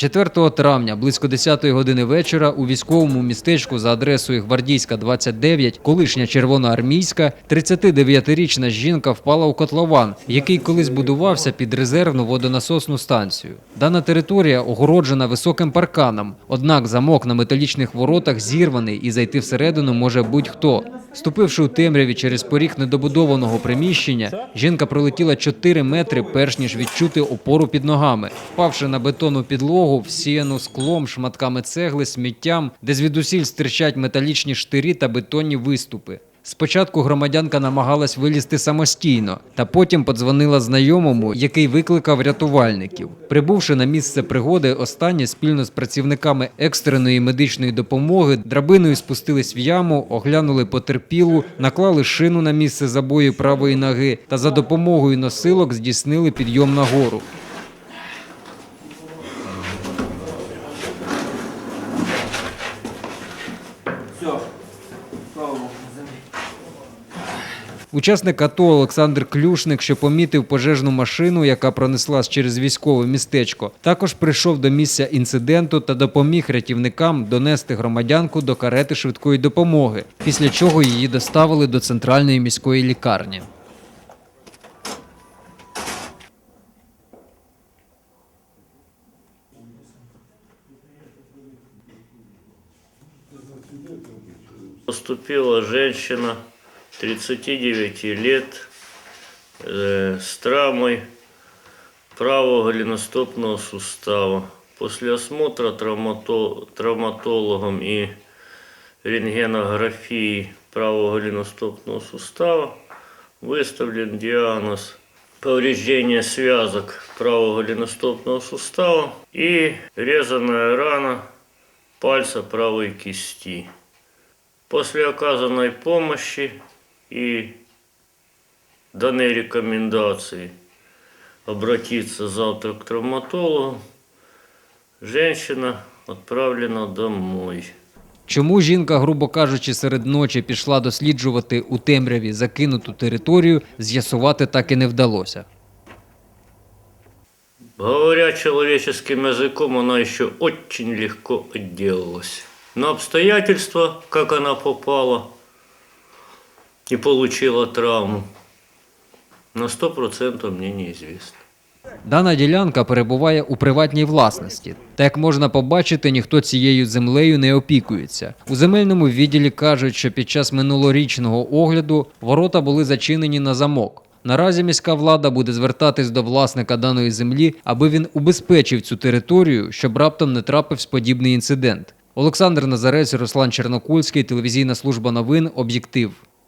4 травня близько 10 години вечора у військовому містечку за адресою Гвардійська 29, колишня червоноармійська, 39-річна жінка впала у котлован, який колись будувався під резервну водонасосну станцію. Дана територія огороджена високим парканом, однак замок на металічних воротах зірваний і зайти всередину може будь-хто. Ступивши у темряві через поріг недобудованого приміщення, жінка пролетіла 4 метри, перш ніж відчути опору під ногами. Впавши на бетонну підлогу, всіяну склом, шматками цегли, сміттям, де звідусіль стирчать металічні штирі та бетонні виступи. Спочатку громадянка намагалась вилізти самостійно, та потім подзвонила знайомому, який викликав рятувальників. Прибувши на місце пригоди, останні спільно з працівниками екстреної медичної допомоги драбиною спустились в яму, оглянули потерпілу, наклали шину на місце забою правої ноги та за допомогою носилок здійснили підйом на гору. Учасник АТО Олександр Клюшник, що помітив пожежну машину, яка пронеслась через військове містечко, також прийшов до місця інциденту та допоміг рятівникам донести громадянку до карети швидкої допомоги, після чого її доставили до центральної міської лікарні. Поступила женщина 39 лет э, с травмой правого голеностопного сустава. После осмотра травмато- травматологом и рентгенографии правого голеностопного сустава выставлен диагноз повреждения связок правого голеностопного сустава и резаная рана пальца правой кисти. После оказанной помощи и данной рекомендации обратиться завтра к травматологу, женщина отправлена домой. Чому жінка, грубо кажучи, серед ночі пішла досліджувати у темряві закинуту територію, з'ясувати так і не вдалося. Говоря человеческим языком, она еще очень легко отделалась. На обстоятельства, как она попала и получила травму, на сто процентов мне неизвестно. Дана ділянка перебуває у приватній власності. Та як можна побачити, ніхто цією землею не опікується. У земельному відділі кажуть, що під час минулорічного огляду ворота були зачинені на замок. Наразі міська влада буде звертатись до власника даної землі, аби він убезпечив цю територію, щоб раптом не трапився подібний інцидент. Олександр Назарець, Руслан Чернокульський, телевізійна служба новин, об'єктив.